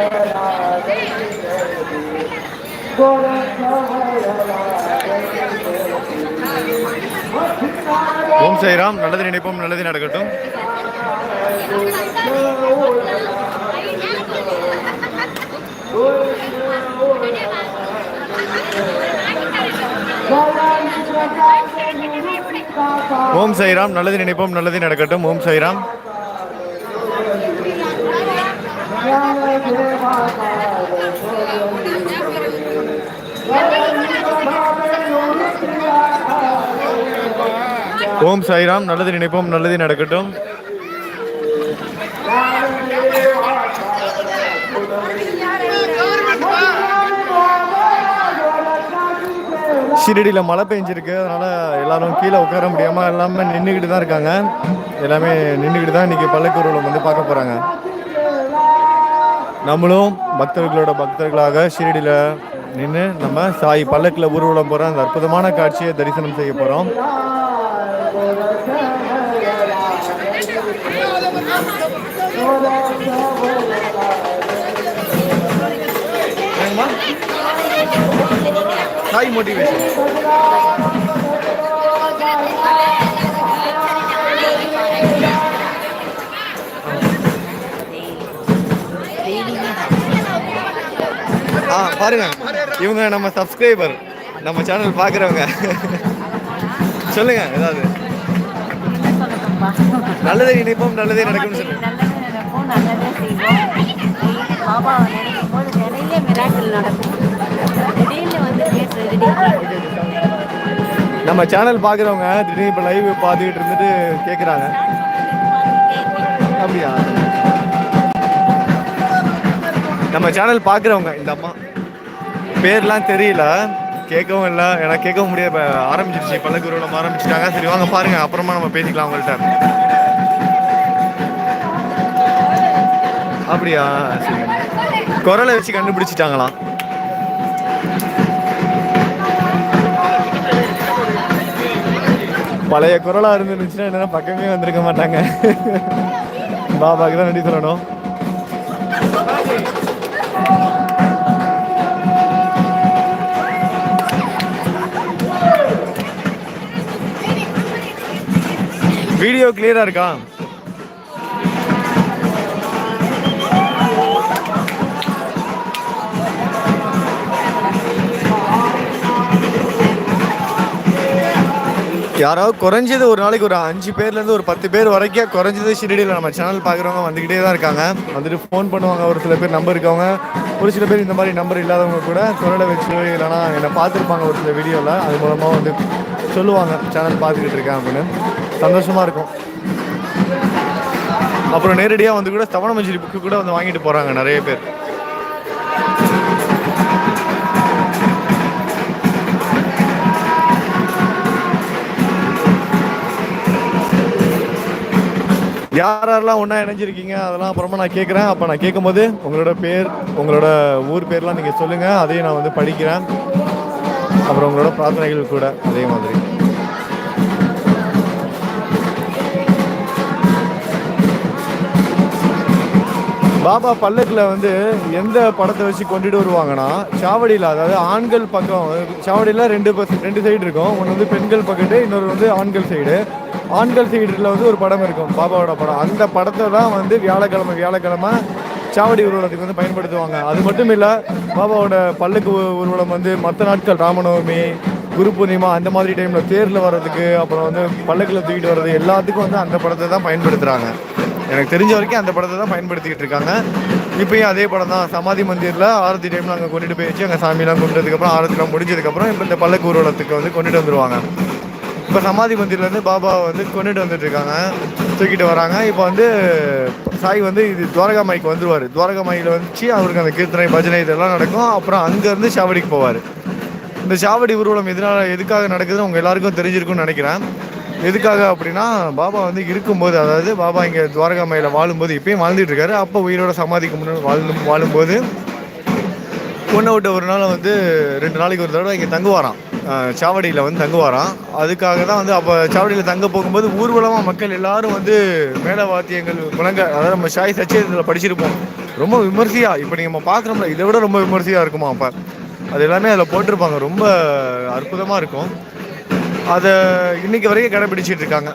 ஓம் சாய்ராம். நல்லது நினைப்போம் நல்லது நடக்கட்டும். ஓம் சாய்ராம். நல்லது நினைப்போம் நல்லது நடக்கட்டும். ஓம் சாய்ராம். ஓம் சாய்ராம் நல்லது நினைப்போம் நல்லது நடக்கட்டும். ஷிரடியில் மழை பெஞ்சிருக்கு. அதனால் எல்லாரும் கீழே உட்கார முடியாமல் எல்லாமே நின்றுக்கிட்டு தான் இருக்காங்க. எல்லாமே நின்றுக்கிட்டு தான் இன்றைக்கி பல்லக்கு வந்து பார்க்க போகிறாங்க நம்மளும் பக்தர்களோட பக்தர்களாக ஷீரடியில் நின்று நம்ம சாய் பல்லக்கில் ஊர்வலம் போகிற அந்த அற்புதமான காட்சியை தரிசனம் செய்ய போகிறோம் சாய் மோட்டிவேஷன் பாருங்க. இவங்க நம்ம சப்ஸ்கிரைபர் நம்ம சேனல் பார்க்குறவங்க சொல்லுங்க ஏதாவது. நல்லதே நினைப்போம் நல்லதே நல்லது நடக்கும் நல்லதே நம்ம சேனல் பார்க்குறவங்க திடீர்னு இப்போ லைவ் பார்த்துக்கிட்டு இருந்துட்டு கேட்குறாங்க அப்படியா? நம்ம சேனல் பார்க்குறவங்க இந்த அம்மா. பேர்லாம் தெரியல. கேட்கவும் இல்லை. ஏன்னா கேட்கவும் முடியாது. இப்போ ஆரம்பிச்சிருச்சு. பல்லக்கு உருவம் ஆரம்பிச்சிட்டாங்க. சரி வாங்க பாருங்க. அப்புறமா நம்ம பேசிக்கலாம் அவங்கள்ட்ட அப்படியா? சரி. குரலை வச்சு கண்டுபிடிச்சிட்டாங்களாம் பழைய குரலா இருந்துருந்துச்சுன்னா என்னென்னா பக்கமே வந்திருக்க மாட்டாங்க. பாபாக்கு தான் நன்றி சொல்லணும். வீடியோ கிளியரா இருக்கா? யாராவது குறைஞ்சது ஒரு நாளைக்கு ஒரு அஞ்சு பேர்லேருந்து ஒரு பத்து பேர் வரைக்கும் குறைஞ்சது ஷிரடியில் நம்ம சேனல் பார்க்குறவங்க வந்துக்கிட்டே தான் இருக்காங்க. வந்துட்டு ஃபோன் பண்ணுவாங்க ஒரு சில பேர் நம்பர் இருக்கவங்க. ஒரு சில பேர் இந்த மாதிரி நம்பர் இல்லாதவங்க கூட குரலை வச்சு இல்லைனா என்னை பார்த்துருப்பாங்க ஒரு சில வீடியோவில் அது மூலமாக வந்து சொல்லுவாங்க சேனல் பார்த்துக்கிட்டு இருக்கேன் அப்படின்னு. சந்தோஷமாக இருக்கும். அப்புறம் நேரடியாக வந்து கூட தவண மஞ்சரி புக்கு கூட வந்து வாங்கிட்டு போகிறாங்க நிறைய பேர். யார் யாரெல்லாம் ஒன்றா இணைஞ்சிருக்கீங்க? அதெல்லாம் அப்புறமா நான் கேட்குறேன் அப்போ நான் கேட்கும்போது உங்களோட பேர் உங்களோட ஊர் பேர்லாம் நீங்கள் சொல்லுங்கள் அதையும் நான் வந்து படிக்கிறேன். அப்புறம் உங்களோட பிரார்த்தனைகள் கூட அதே மாதிரி. பாபா பல்லக்கில் வந்து எந்த படத்தை வச்சு கொண்டுட்டு வருவாங்கன்னா சாவடியில் அதாவது ஆண்கள் பக்கம் சாவடியில் ரெண்டு பஸ் ரெண்டு சைடு இருக்கும். ஒன்று வந்து பெண்கள் பக்கத்து இன்னொரு வந்து ஆண்கள் சைடு ஆண்கள் சைடில் வந்து ஒரு படம் இருக்கும் பாபாவோட படம். அந்த படத்தை தான் வந்து வியாழக்கிழமை வியாழக்கிழமை சாவடி ஊர்வலத்துக்கு வந்து பயன்படுத்துவாங்க. அது மட்டும் இல்லை பாபாவோட பல்லுக்கு ஊர்வலம் வந்து மற்ற நாட்கள் ராமநவமி குரு பூர்ணிமா அந்த மாதிரி டைமில் தேரில் வர்றதுக்கு அப்புறம் வந்து பல்லக்கில் தூக்கிட்டு வர்றது எல்லாத்துக்கும் வந்து அந்த படத்தை தான் பயன்படுத்துகிறாங்க எனக்கு தெரிஞ்ச வரைக்கும் அந்த படத்தை தான் பயன்படுத்திக்கிட்டு இருக்காங்க. இப்பயும் அதே படம் தான். சமாதி மந்திரில் ஆரத்தி டைமில் அங்கே கொண்டுட்டு போய் வச்சு அங்கே சாமியெல்லாம் கொண்டதுக்கப்புறம் ஆரத்திலாம் முடிஞ்சதுக்கப்புறம் இப்போ இந்த பல்லக்கு ஊர்வலத்துக்கு வந்து கொண்டுட்டு வந்துருவாங்க. இப்போ சமாதி மந்திரிலேருந்து பாபா வந்து கொண்டுட்டு வந்துட்டுருக்காங்க தூக்கிட்டு வராங்க. இப்போ வந்து சாய் வந்து இது துவாரகா மாய்க்கு வந்துடுவார் துவாரகா மாயில் வந்துச்சு. அவருக்கு அந்த கீர்த்தனை பஜனை இதெல்லாம் நடக்கும். அப்புறம் அங்கேருந்து ஷாவடிக்கு போவார். இந்த சாவடி ஊர்வலம் எதனால எதுக்காக நடக்குதுன்னு உங்கள் எல்லாருக்கும் தெரிஞ்சிருக்கும்னு நினைக்கிறேன். எதுக்காக அப்படின்னா பாபா வந்து இருக்கும்போது அதாவது பாபா இங்கே துவாரகாமையில் வாழும்போது இப்பயும் வாழ்ந்துட்டு இருக்காரு. அப்போ உயிரோட சமாதிக்கு முன்னாடி வாழ்ந்து வாழும்போது பொண்ணை விட்ட ஒரு நாள் வந்து ரெண்டு நாளைக்கு ஒரு தடவை இங்கே தங்குவாராம். சாவடியில் வந்து தங்குவாராம். அதுக்காக தான் வந்து அப்போ சாவடியில் தங்க போகும்போது ஊர்வலமாக மக்கள் எல்லாரும் வந்து மேலவாத்தியங்கள் முழங்க அதாவது நம்ம சாய் சச்சேதத்தில் படிச்சிருப்போம். ரொம்ப விமர்சையாக இப்போ நீங்கள் நம்ம பார்க்குறோம்ல இதை விட ரொம்ப விமர்சையாக இருக்குமா அப்போ. அது எல்லாமே அதில் போட்டிருப்பாங்க. ரொம்ப அற்புதமாக இருக்கும். அதை இன்னைக்கு வரைக்கும் கடைப்பிடிச்சிட்டு இருக்காங்க.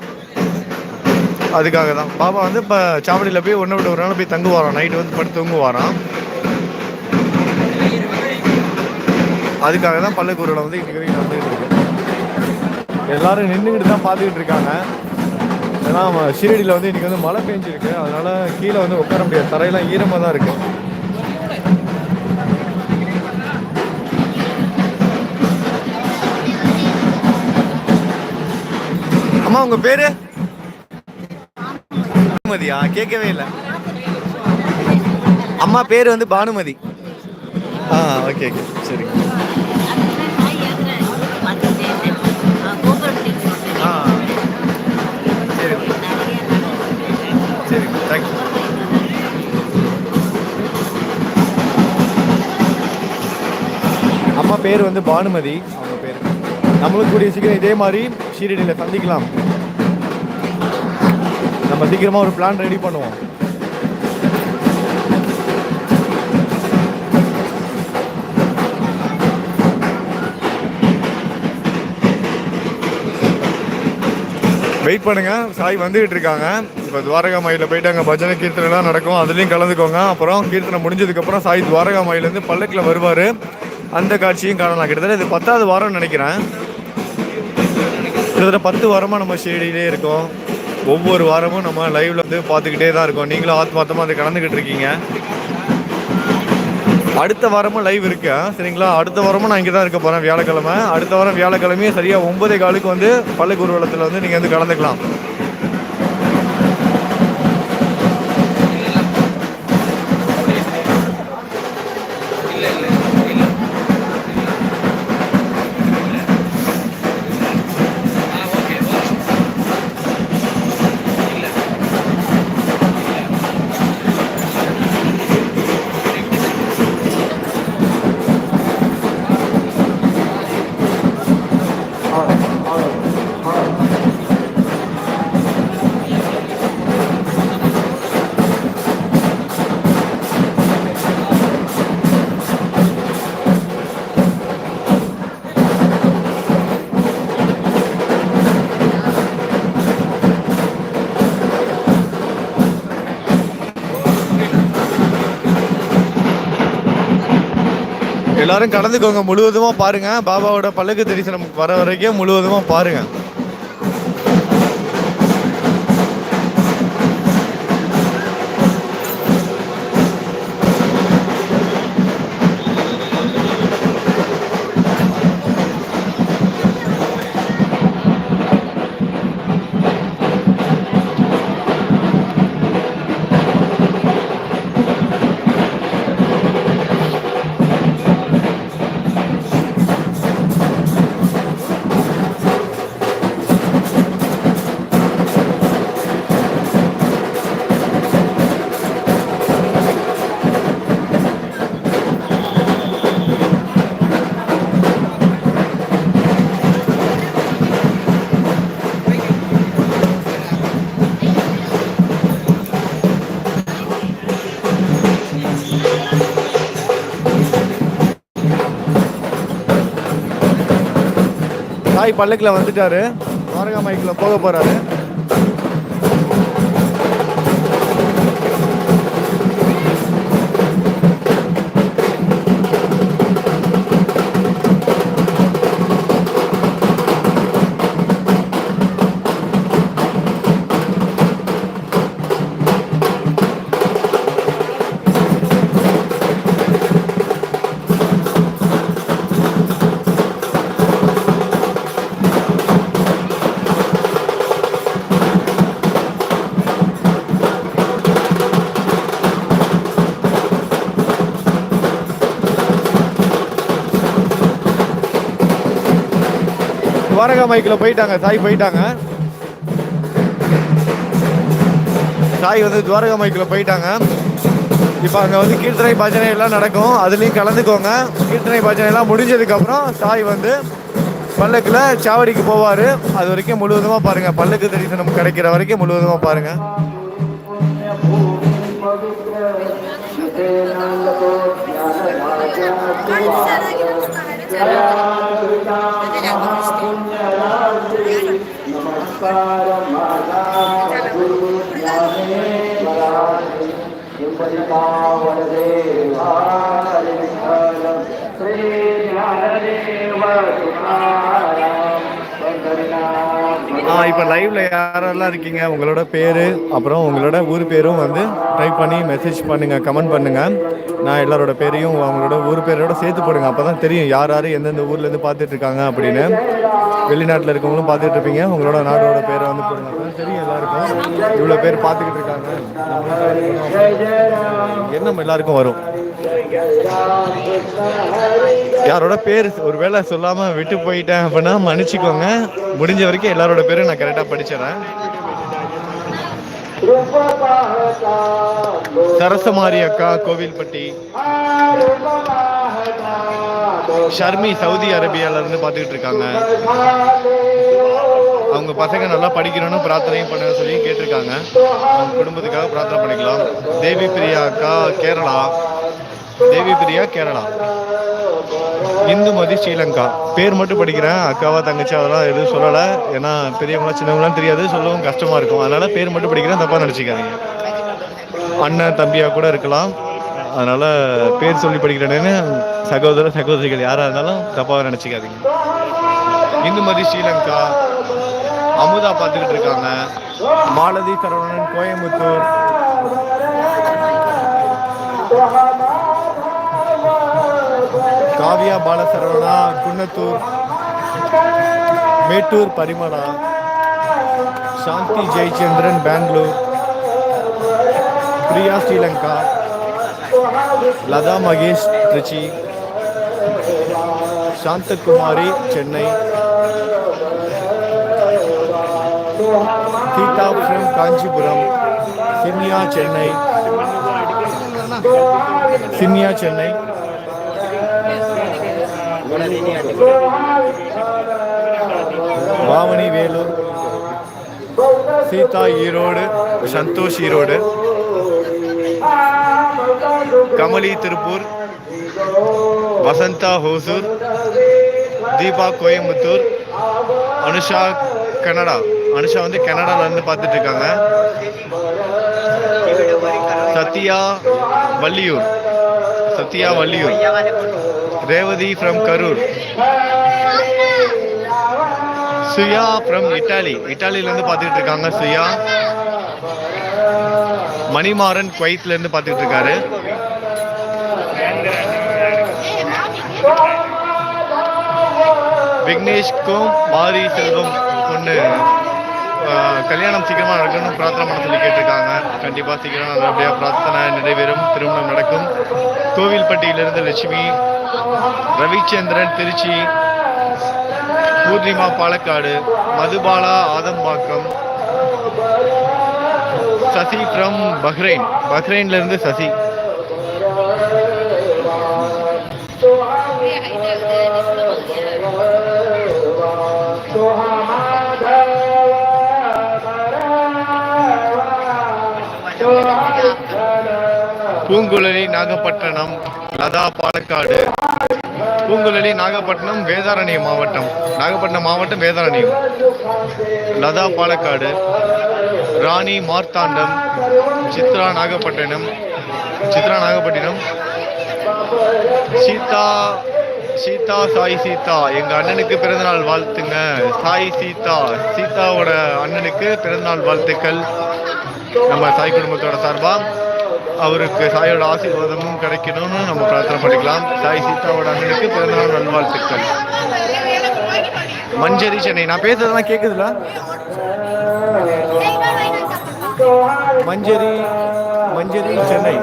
அதுக்காக தான். பாபா வந்து இப்போ சாவடியில் போய் ஒன்று விட்டு ஒரு நாள் போய் தங்குவாராம். நைட்டு வந்து படுத்து தூங்குவாராம். அதுக்காக தான் பல்லக்கூரில் வந்து இன்றைக்கி வரைக்கும் நடந்துகிட்டு இருக்கு. எல்லாரும் நின்றுக்கிட்டு தான் பார்த்துக்கிட்டு இருக்காங்க. ஏன்னா ஷீரடியில் வந்து இன்றைக்கி வந்து மழை பெஞ்சிருக்கு. அதனால் கீழே வந்து உட்கார முடியாது. தரையெல்லாம் ஈரமாக தான் இருக்குது அம்மா உங்க பேரு? பானுமதியா கேட்கவே இல்லை. அம்மா பேர் வந்து பானுமதி. ஆ ஓகே ஓகே. சரி ஆ சரி. சரி தேங்க்யூ அம்மா பேர் வந்து பானுமதி. அவங்க பேர். நம்மளும் கூடிய சீக்கிரம் இதே மாதிரி ஷீரடியில் சந்திக்கலாம். நம்ம சீக்கிரமா ஒரு பிளான் ரெடி பண்ணுவோம். வெயிட் பண்ணுங்க. சாய் வந்துகிட்டு இருக்காங்க. இப்போ துவாரகா மயில போயிட்டு அங்கே பஜனை கீர்த்தனைலாம் நடக்கும். அதுலேயும் கலந்துக்கோங்க. அப்புறம் கீர்த்தனை முடிஞ்சதுக்கப்புறம் சாய் துவாரகா மாயிலேருந்து பல்லக்கில் வருவார். அந்த காட்சியும் காணலாம். கிட்டத்தட்ட இது பத்தாவது வாரம்னு நினைக்கிறேன். கிட்டத்தட்ட பத்து வாரமாக நம்ம ஷேடியிலே இருக்கோம். ஒவ்வொரு வாரமும் நம்ம லைவ்ல வந்து பார்த்துக்கிட்டே தான் இருக்கோம். நீங்களும் ஆத்மார்த்தமாக அதை கலந்துக்கிட்டு இருக்கீங்க. அடுத்த வாரமும் லைவ் இருக்கு. சரிங்களா? அடுத்த வாரமும் நான் இங்கே தான் இருக்க போகிறேன் வியாழக்கிழமை. அடுத்த வாரம் வியாழக்கிழமையும் சரியாக ஒன்பதே காலுக்கு வந்து பள்ளிக்கூர்வலத்தில் வந்து நீங்கள் வந்து கலந்துக்கலாம். எல்லாரும் கலந்துக்கோங்க முழுவதுமா பாருங்க. பாபாவோட பல்லக்கு தரிசனம் வர வரைக்கும் முழுவதுமா பாருங்க. சாய் பல்லக்கில் வந்துட்டாரு. துவாரகா மைக்கில் போக போறாரு. துவாரகா மைக்கில் போயிட்டாங்க. சாய் போயிட்டாங்க. சாய் வந்து துவாரகா மைக்கில் போயிட்டாங்க. இப்போ அங்கே வந்து கீர்த்தனை பஜனை எல்லாம் நடக்கும். அதுலேயும் கலந்துக்கோங்க. கீர்த்தனை பஜனை எல்லாம் முடிஞ்சதுக்கப்புறம் சாய் வந்து பல்லக்கில் சாவடிக்கு போவார். அது வரைக்கும் முழுவதுமாக பாருங்கள் பல்லக்கு தரிசனம் கிடைக்கிற வரைக்கும் முழுவதுமாக பாருங்கள் you. இப்போ லைவ்ல யாரெல்லாம் இருக்கீங்க? உங்களோட பேர் அப்புறம் உங்களோட ஊர் பேரும் வந்து டைப் பண்ணி மெசேஜ் பண்ணுங்க கமெண்ட் பண்ணுங்க. நான் எல்லாரோட பேரையும் அவங்களோட ஊர் பேரோட சேர்த்து போடுங்க. அப்போ தான் தெரியும் யார் யார் எந்தெந்த ஊர்லேருந்து பார்த்துட்டு இருக்காங்க அப்படின்னு. வெளிநாட்டில் இருக்கவங்களும் பார்த்துட்டு இருப்பீங்க. உங்களோட நாடோட பேரை வந்து போடுங்க. தெரியும் எல்லாருக்கும். இவ்வளோ பேர் பார்த்துக்கிட்டு இருக்காங்க. எண்ணம் எல்லாருக்கும் வரும்? யாரோட பேர் ஒருவேளை சொல்லாமல் விட்டு போயிட்டேன் அப்படின்னா மன்னிச்சுக்கோங்க. முடிஞ்ச வரைக்கும் எல்லாரோட பேரும் நான் கரெக்டாக படிச்சிடறேன். சரசமாரி அக்கா கோவில்பட்டி. ஷர்மி சவுதி அரேபியால இருந்து பார்த்துக்கிட்டு இருக்காங்க அவங்க பசங்க நல்லா படிக்கணும்னு பிரார்த்தனையும் பண்ண சொல்லி கேட்டிருக்காங்க. அவங்க குடும்பத்துக்காக பிரார்த்தனை பண்ணிக்கலாம். தேவி பிரியா அக்கா கேரளா. தேவி பிரியா கேரளா. இந்துமதி ஸ்ரீலங்கா. பேர் மட்டும் படிக்கிறேன் அக்காவா தங்கச்சி அதெல்லாம் எதுவும் சொல்லலை. ஏன்னா பெரியவங்களா சின்னவங்களாம் தெரியாது சொல்லவும் கஷ்டமா இருக்கும். அதனால பேர் மட்டும் படிக்கிறேன் தப்பா நினச்சிக்காதீங்க. அண்ணன் தம்பியா கூட இருக்கலாம். அதனால பேர் சொல்லி படிக்கிறேன்னு சகோதர சகோதரிகள் யாரா இருந்தாலும் தப்பாக நினச்சிக்காதீங்க. இந்துமதி ஸ்ரீலங்கா. அமுதா பார்த்துக்கிட்டு இருக்காங்க. மாலதி சரவணன் கோயம்புத்தூர். காவியா பாலசரவணா குன்னத்தூர் மேட்டூர் பரிமளா சாந்தி ஜெயச்சந்திரன் பெங்களூர் பிரியா ஸ்ரீலங்கா லதா மகேஷ் திருச்சி சாந்தகுமாரி சென்னை கீதா ஃப்ரம் காஞ்சிபுரம் சின்யா சென்னை சின்யா சென்னை பாவனி வேலூர். சீதா ஈரோடு சந்தோஷ் ஈரோடு. கமலி திருப்பூர் வசந்தா ஹோசூர் தீபா கோயம்புத்தூர் அனுஷா கனடா. அனுஷா வந்து கனடால இருந்து பார்த்துட்டு இருக்காங்க Sathya Valliyur. Sathya Valliyur. Revathi from Karur Suya from Italy இட்டாலியிலேருந்து பார்த்துட்டு இருக்காங்க சுயா மணிமாறன் குவைத்லேருந்து பார்த்துட்டு இருக்காரு. விக்னேஷ்க்கும் மாரி செல்வம் பொண்ணு கல்யாணம் சீக்கிரமாக நடக்கணும்னு பிரார்த்தனை பண்ண சொல்லி கேட்டிருக்காங்க. கண்டிப்பாக சீக்கிரம் நல்லபடியாக பிரார்த்தனை நிறைவேறும் திருமணம் நடக்கும். கோவில்பட்டியிலிருந்து Lakshmi Ravichandran Trichy. Poornima Palakkad. Madhubala Adambakkam. Sasi from Bahrain. பஹ்ரைன்ல இருந்து சசி. பூங்குழலி நாகப்பட்டினம் லதா பாலக்காடு. பூங்குழலி நாகப்பட்டினம் வேதாரண்யம் மாவட்டம். நாகப்பட்டினம் மாவட்டம் வேதாரண்யம். லதா பாலக்காடு. ராணி மார்த்தாண்டம் சித்ரா நாகப்பட்டினம் சித்ரா நாகப்பட்டினம். சீதா சீதா சாய் சீதா. எங்க அண்ணனுக்கு பிறந்தநாள் வாழ்த்துங்க. சாய் சீதா. சீதாவோட அண்ணனுக்கு பிறந்தநாள் வாழ்த்துக்கள். நம்ம சாய் குடும்பத்தோட சார்பாக அவருக்கு சாயோட ஆசீர்வாதமும் கிடைக்கணும்னு நம்ம பிரார்த்தனை பண்ணிக்கலாம். சாய் சீதாவோட அண்ணனுக்கு பிறந்தநாள் நல்வாழ்த்துக்கள். மஞ்சரி சென்னை நான் பேசுறதெல்லாம் கேக்குதுல? மஞ்சரி மஞ்சரி சென்னை.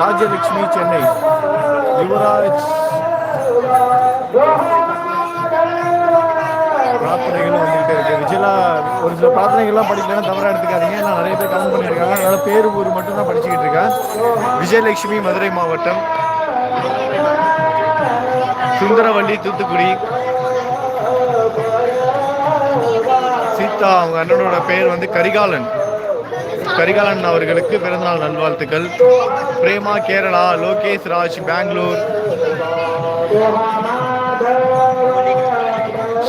ராஜலட்சுமி சென்னை. யுவராஜ். ஆக்சுவலாக ஒரு சில பிரார்த்தனைகள்லாம் படிக்கலன்னா தவறாக எடுத்துக்காதீங்க. நான் நிறைய பேர் கமெண்ட் பண்ணியிருக்காங்க. அதனால் பேர் ஊர் மட்டும் தான் படிச்சுக்கிட்டு இருக்கேன். விஜயலட்சுமி மதுரை மாவட்டம். சுந்தரவள்ளி தூத்துக்குடி. சீதா அவங்க அண்ணனோட பெயர் வந்து கரிகாலன். கரிகாலன் அவர்களுக்கு பிறந்தநாள் நல்வாழ்த்துக்கள். பிரேமா கேரளா லோகேஷ் ராஜ் பெங்களூர்.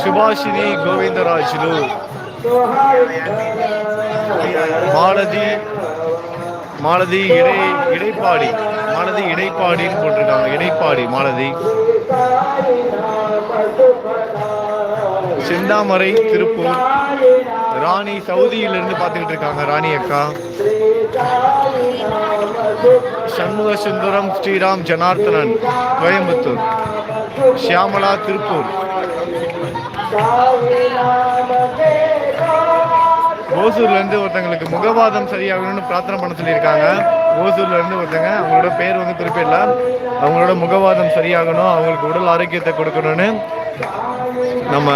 சுபாஷினி கோவிந்தராஜுலு மாலதி மாலதி இடை இடைப்பாடி மாலதி இடைப்பாடின்னு போட்டிருக்காங்க. இடைப்பாடி மாலதி. செந்தாமரை திருப்பூர். ராணி சவுதியிலிருந்து பார்த்துக்கிட்டு இருக்காங்க ராணி அக்கா. சண்முக சுந்தரம் ஸ்ரீராம் ஜனார்த்தனன் கோயம்புத்தூர். ஷியாமலா திருப்பூர். ஓசூர்ல இருந்து ஒருத்தங்களுக்கு முகவாதம் சரியாகணும்னு பிரார்த்தனை பண்ண சொல்லியிருக்காங்க. ஓசூர்ல இருந்து ஒருத்தங்க அவங்களோட பேர் வந்து குறிப்பிடல. அவங்களோட முகவாதம் சரியாகணும் அவங்களுக்கு உடல் ஆரோக்கியத்தை கொடுக்கணும்னு நம்ம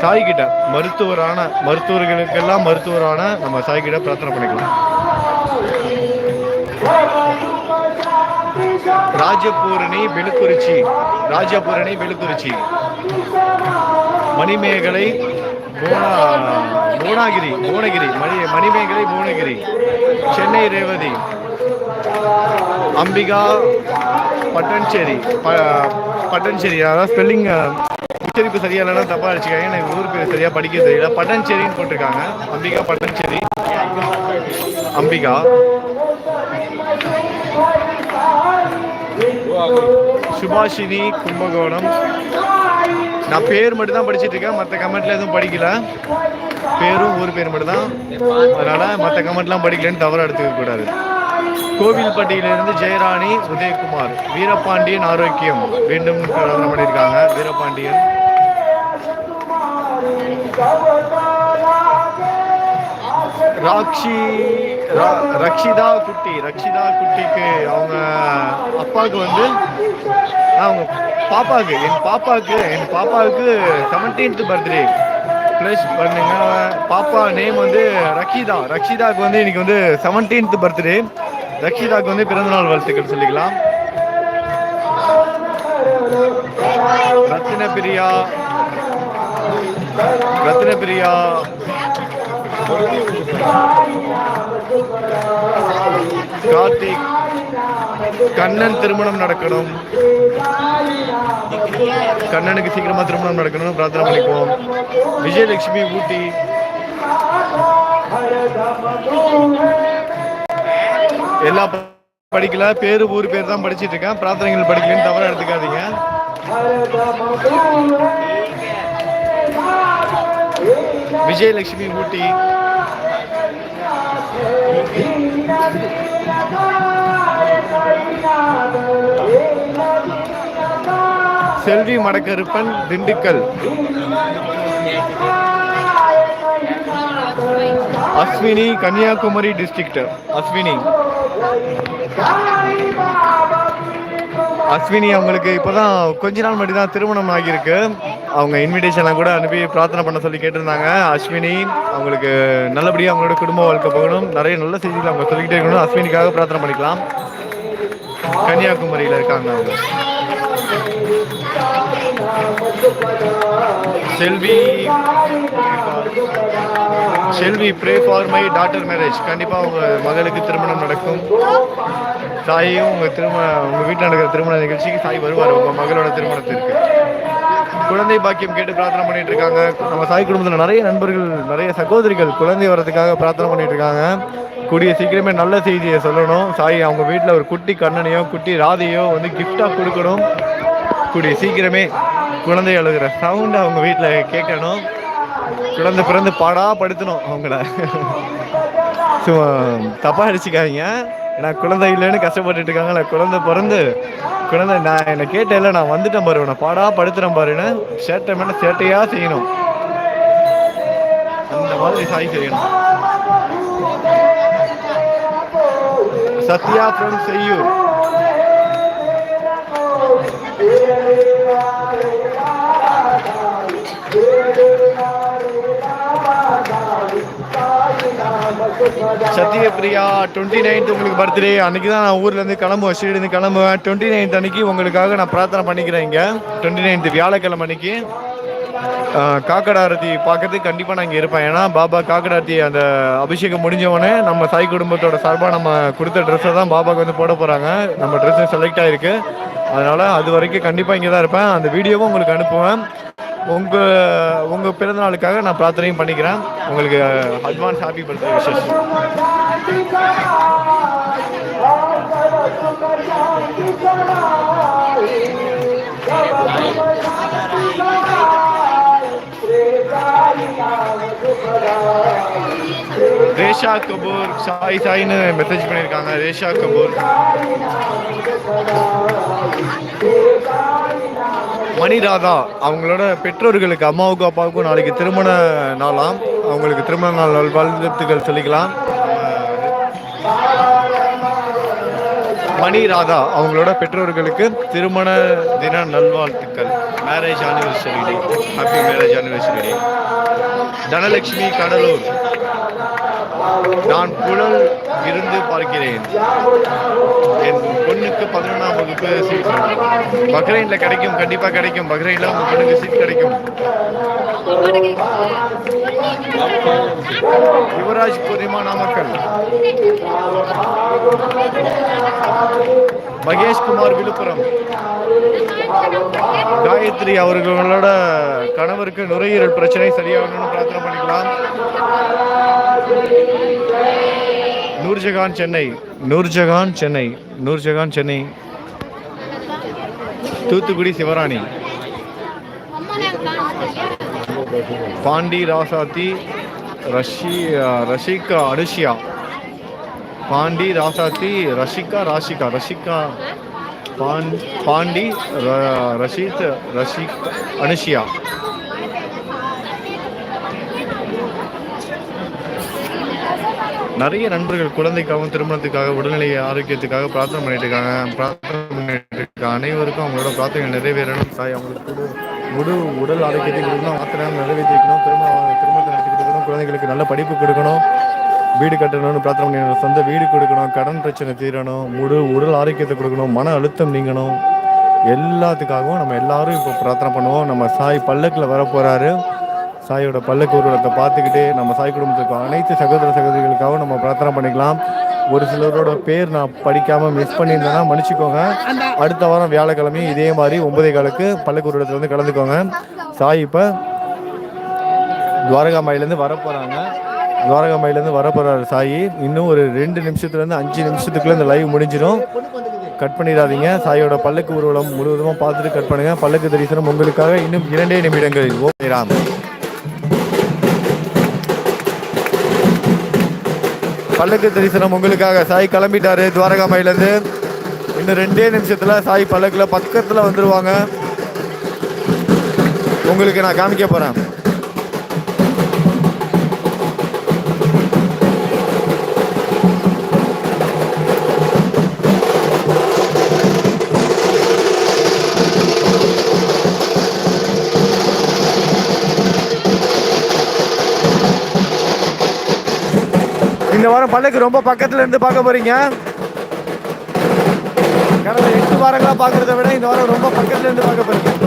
சாய் கிட்ட மருத்துவரான மருத்துவர்களுக்கெல்லாம் மருத்துவரான நம்ம சாய் கிட்ட பிரார்த்தனை பண்ணிக்கலாம். ராஜபூரணி வெளுக்குறிச்சி. ராஜபூரணி வெளுக்குறிச்சி. மணிமேகலை புவனா புவனாகிரி புவனகிரி மணி மணிமேகலை புவனகிரி சென்னை ரேவதி. அம்பிகா பட்டன்சேரி ப பட்டன்சேரி. அதாவது ஸ்பெல்லிங் உச்சரிப்பு சரியா இல்லைன்னா தப்பா அடிச்சுக்காங்க எனக்கு ஊர் பேர் சரியா படிக்க தெரியல. பட்டன்சேரின்னு போட்டிருக்காங்க. அம்பிகா பட்டன்சேரி. அம்பிகா. சுபாஷினி கும்பகோணம். நான் பேர் மட்டும் தான் படிச்சுட்டு இருக்கேன். மற்ற கமெண்ட்ல எதுவும் படிக்கல. பேரும் ஊர் பேர் மட்டும் தான் அதனால மற்ற கமெண்ட்லாம் படிக்கலன்னு தவறு எடுத்துக்க கூடாது. கோவில்பட்டியிலிருந்து ஜெயராணி உதயகுமார் வீரபாண்டியன் ஆரோக்கியம் வேண்டும் பிரார்த்தனை பண்ணியிருக்காங்க. வீரபாண்டியன். ராக்ஷி ரா- ரக்ஷிதா குட்டி ரக்ஷிதா குட்டிக்கு அவங்க அப்பாவுக்கு வந்து அவங்க பாப்பாவுக்கு என் பாப்பாவுக்கு என் பாப்பாவுக்கு செவன்டீன்த் பர்த்டே ப்ளஸ் பண்ணுங்க பாப்பா நேம் வந்து ரக்ஷிதா. ரக்ஷிதாவுக்கு வந்து இன்னைக்கு வந்து செவன்டீன்த் பர்த்டே ரக்ஷிதாவுக்கு வந்து பிறந்தநாள் வாழ்த்துக்கள் சொல்லிக்கலாம். ரத்தின பிரியா ரத்தின பிரியா கார்த்திக். கண்ணன் திருமணம் நடக்கணும். கண்ணனுக்கு சீக்கிரமா திருமணம் நடக்கணும்னு பிரார்த்தனை பண்ணிக்குவோம். விஜயலட்சுமி ஊட்டி. எல்லா படிக்கல பேரு ஊர் பேர் தான் படிச்சிட்டு இருக்கேன். பிரார்த்தனைகள் படிக்கலன்னு தவறா எடுத்துக்காதீங்க. விஜயலட்சுமி ஊட்டி. செல்வி மடக்கருப்பன் திண்டுக்கல். அஸ்வினி கன்னியாகுமரி டிஸ்ட்ரிக்ட் அஸ்வினி. அஸ்வினி அவங்களுக்கு இப்போதான் கொஞ்ச நாள் மட்டும் தான் திருமணம் ஆகியிருக்கு. அவங்க இன்விடேஷன்லாம் கூட அனுப்பி பிரார்த்தனை பண்ண சொல்லி கேட்டிருந்தாங்க. அஸ்வினி அவங்களுக்கு நல்லபடியாக அவங்களோட குடும்ப வாழ்க்கை போகணும். நிறைய நல்ல செய்திகள் அவங்க சொல்லிக்கிட்டே இருக்கணும். அஸ்வினிக்காக பிரார்த்தனை பண்ணிக்கலாம். கன்னியாகுமரியில் இருக்காங்க அவங்க. Selvi Selvi pray for my daughter marriage கண்டிப்பாக உங்கள் மகளுக்கு திருமணம் நடக்கும். சாயும் உங்கள் திருமண உங்கள் வீட்டில் நடக்கிற திருமண நிகழ்ச்சிக்கு சாய் வருவார். உங்கள் மகளோட திருமணத்திற்கு. குழந்தை பாக்கியம் கேட்டு பிரார்த்தனை பண்ணிட்டு இருக்காங்க. நம்ம சாய் குடும்பத்தில் நிறைய நண்பர்கள் நிறைய சகோதரிகள் குழந்தை வரதுக்காக பிரார்த்தனை பண்ணிட்டு இருக்காங்க. கூடிய சீக்கிரமே நல்ல செய்தியை சொல்லணும். சாய் அவங்க வீட்டில் ஒரு குட்டி கண்ணனையோ குட்டி ராதையோ வந்து கிஃப்டாக கொடுக்கணும். கூடிய சீக்கிரமே குழந்தை அழுகிற சவுண்ட் அவங்க வீட்டில் கேட்கணும். குழந்தை பிறந்து பாடா படுத்தணும் அவங்கள. சும்மா தப்பாக அடிச்சுக்காதீங்க. ஏன்னா குழந்தை இல்லைன்னு கஷ்டப்பட்டுட்டு இருக்காங்க குழந்தை பிறந்து குழந்தை நான் என்னை கேட்டேன்ல நான் வந்துட்டேன் பாரு நான் பாடா படுத்துறேன் பாருன்னு சேட்டை மேலே சேட்டையாக செய்யணும். அந்த மாதிரி சாய் செய்யணும். Sathya from Seyyur Sathyapriya twenty ninth உங்களுக்கு பர்த்டே அன்னைக்கு தான் நான் ஊர்லேருந்து கிளம்புவேன் ஸ்ரீலேருந்து கிளம்புவேன். டுவெண்ட்டி நைன்த் அன்னைக்கு உங்களுக்காக நான் பிரார்த்தனை பண்ணிக்கிறேன் இங்கே. டுவெண்ட்டி நைன்த் வியாழக்கிழமை அன்னைக்கு. காக்கடாரத்தி பார்க்கறதுக்கு கண்டிப்பாக நான் இங்கே இருப்பேன் ஏன்னா பாபா காக்கடாரத்தி அந்த அபிஷேகம் முடிஞ்சவொடனே நம்ம சாய் குடும்பத்தோட சார்பாக நம்ம கொடுத்த ட்ரெஸ்ஸை தான் பாபாக்கு வந்து போட போகிறாங்க நம்ம ட்ரெஸ்ஸு செலக்ட் ஆகிருக்கு அதனால் அது வரைக்கும் கண்டிப்பாக இங்கே தான் இருப்பேன் அந்த வீடியோவும் உங்களுக்கு அனுப்புவேன் உங்கள் உங்கள் பிறந்த நாளுக்காக நான் பிரார்த்தனையும் பண்ணிக்கிறேன் உங்களுக்கு advance happy birthday wishes Resha Kapoor Sai சாய்னு message பண்ணியிருக்காங்க. ரேஷா கபூர். மணிராதா அவங்களோட பெற்றோர்களுக்கு அம்மாவுக்கும் அப்பாவுக்கும் நாளைக்கு திருமண நாளாம். அவங்களுக்கு திருமண நாள் நல்வாழ்த்துக்கள் சொல்லிக்கலாம். மணி ராதா அவங்களோட பெற்றோர்களுக்கு திருமண தின நல்வாழ்த்துக்கள். Marriage anniversary day happy marriage anniversary day Dhanalakshmi Cuddalore. நான் புழல் இருந்து பார்க்கிறேன். என் பொண்ணுக்கு பதினொன்றாம் வகுப்பு சீட் பக்ரைனில் கிடைக்கும் கண்டிப்பாக கிடைக்கும். பக்ரைனில் உங்கள் பொண்ணுக்கு சீட் கிடைக்கும். யுவராஜ் பூர்ணிமா நாமக்கல். மகேஷ் குமார் விழுப்புரம். காயத்ரி அவர்களோட கணவருக்கு நுரையீரல் பிரச்சனை சரியாகணும்னு பிரார்த்தனை பண்ணிக்கலாம். நூர்ஜகான் சென்னை நூர்ஜகான் சென்னை நூர்ஜகான் சென்னை. தூத்துக்குடி சிவராணி. பாண்டி ராசாத்தி ரஷி ரஷிகா அனுஷியா. பாண்டி ராசாத்தி ரஷிகா ராஷிகா ரஷிகா பான் பாண்டி ர- ரஷித் ரஷிக் அனுஷியா. நிறைய நண்பர்கள் குழந்தைக்காகவும் திருமணத்துக்காக உடல்நிலை ஆரோக்கியத்துக்காக பிரார்த்தனை பண்ணிட்டு இருக்காங்க பிரார்த்தனை பண்ணிட்டு இருக்க அனைவருக்கும் அவங்களோட பிரார்த்தனை நிறைவேறணும். தாய் அவங்களுக்கு முழு உடல் ஆரோக்கியத்தை கொடுக்கணும். மாத்திரம் நிறைவேற்றிக்கணும். திருமண திருமணம் திருமணத்தை நடத்தி கொடுக்கணும் குழந்தைகளுக்கு நல்ல படிப்பு கொடுக்கணும். வீடு கட்டணும்னு பிரார்த்தனை பண்ணி சொந்த வீடு கொடுக்கணும் கடன் பிரச்சனை தீரணும் முழு உடல் ஆரோக்கியத்தை கொடுக்கணும் மன அழுத்தம் நீங்கணும். எல்லாத்துக்காகவும் நம்ம எல்லாரும் இப்போ பிரார்த்தனை பண்ணுவோம். நம்ம சாய் பல்லக்கில் வர போறாரு சாயோட பல்லக்கு ஊர்வலத்தை பார்த்துக்கிட்டு நம்ம சாய் குடும்பத்துக்கு அனைத்து சகோதர சகோதரிகளுக்காகவும் நம்ம பிரார்த்தனை பண்ணிக்கலாம். ஒரு சிலரோட பேர் நான் படிக்காம மிஸ் பண்ணியிருந்தேன்னா மன்னிச்சுக்கோங்க. அடுத்த வாரம் வியாழக்கிழமையும் இதே மாதிரி ஒன்பதே காலுக்கு பல்லக்கு ஊர்வலத்தில் வந்து கலந்துக்கோங்க. சாய் இப்போ துவாரகாமாயிலேருந்து வர போகிறாங்க துவாரகாமாயிலேருந்து வரப்போகிறார் சாயி. இன்னும் ஒரு ரெண்டு நிமிஷத்துலேருந்து அஞ்சு நிமிஷத்துக்குள்ளே இந்த லைவ் முடிஞ்சிடும். கட் பண்ணிடாதீங்க. சாயோட பல்லக்கு ஊர்வலம் முழுவதுமாக பார்த்துட்டு கட் பண்ணுங்கள் பல்லக்கு தரிசனம் உங்களுக்காக இன்னும் இரண்டே நிமிடங்கள். ஓம் ராம். பல்லக்கு தரிசனம் உங்களுக்காக. சாய் கிளம்பிட்டாரு துவாரகாமாயிலேருந்து. இன்னும் ரெண்டே நிமிஷத்தில் சாய் பல்லக்கில் பக்கத்தில் வந்துடுவாங்க உங்களுக்கு நான் காமிக்க போகிறேன் இந்த வாரம் ரொம்ப பக்கத்துல இருந்து பார்க்க போறீங்க. கடந்த எட்டு வாரங்களா பார்க்குறத விட இந்த வாரம் ரொம்ப பக்கத்துல இருந்து பார்க்க போறீங்க.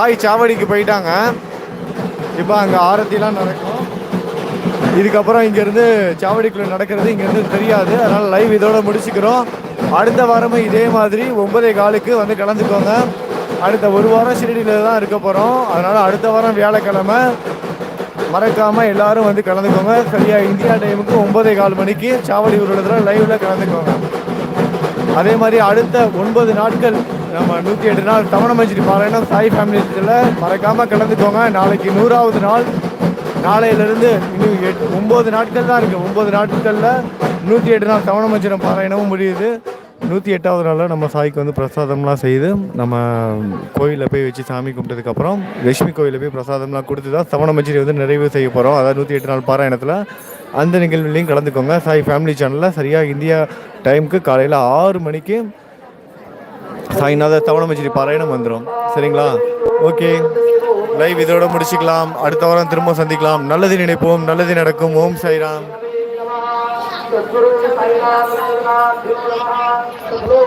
சாய் சாவடிக்கு போயிட்டாங்க. இப்போ அங்கே ஆரத்திலாம் நடக்கும். இதுக்கப்புறம் இங்கேருந்து சாவடிக்குள்ளே நடக்கிறது இங்கேருந்து தெரியாது. அதனால் லைவ் இதோட முடிச்சுக்கிறோம். அடுத்த வாரமும் இதே மாதிரி ஒன்பதே காலுக்கு வந்து கலந்துக்கோங்க. அடுத்த ஒரு வாரம் ஷிரடியில் தான் இருக்க போகிறோம் அதனால் அடுத்த வாரம் வியாழக்கிழமை மறக்காமல் எல்லாரும் வந்து கலந்துக்கோங்க. சரியாக இந்தியா டைமுக்கு ஒன்பதே கால் மணிக்கு சாவடி உருளத்தில் லைவில் கலந்துக்கோங்க. அதே மாதிரி அடுத்த ஒன்பது நாட்கள் நம்ம நூற்றி எட்டு நாள் தவணை தவணமஞ்சிரி பாராயணம் சாய் ஃபேமிலியில் மறக்காமல் கலந்துக்கோங்க நாளைக்கு நூறாவது நாள். நாளையிலேருந்து இன்னும் எட் ஒம்பது நாட்கள் தான் இருக்குது ஒம்பது நாட்களில் நூற்றி எட்டு நாள் தவணமஞ்சிரம் பாராயணமும் முடியுது. நூற்றி எட்டாவது நாளில் நம்ம சாய்க்கு வந்து பிரசாதம்லாம் செய்து நம்ம கோயிலில் போய் வச்சு சாமி கும்பிட்டதுக்கப்புறம் லட்சுமி கோயிலில் போய் பிரசாதம்லாம் கொடுத்து தான் தவணமஞ்சிரி வந்து நிறைவு செய்ய போகிறோம் அதாவது நூற்றி எட்டு நாள் பாராயணத்தில் அந்த நிகழ்வுலையும் கலந்துக்கோங்க. சாய் ஃபேமிலி சேனலில் சரியாக இந்தியா டைமுக்கு காலையில் ஆறு மணிக்கு சாய்நாத தவணமச்சேரி பாராயணம் வந்துடும் சரிங்களா? ஓகே. லைவ் இதோட முடிச்சுக்கலாம். அடுத்த வாரம் திரும்ப சந்திக்கலாம். நல்லது நினைப்போம். நல்லது நடக்கும். ஓம் சாய்ராம்.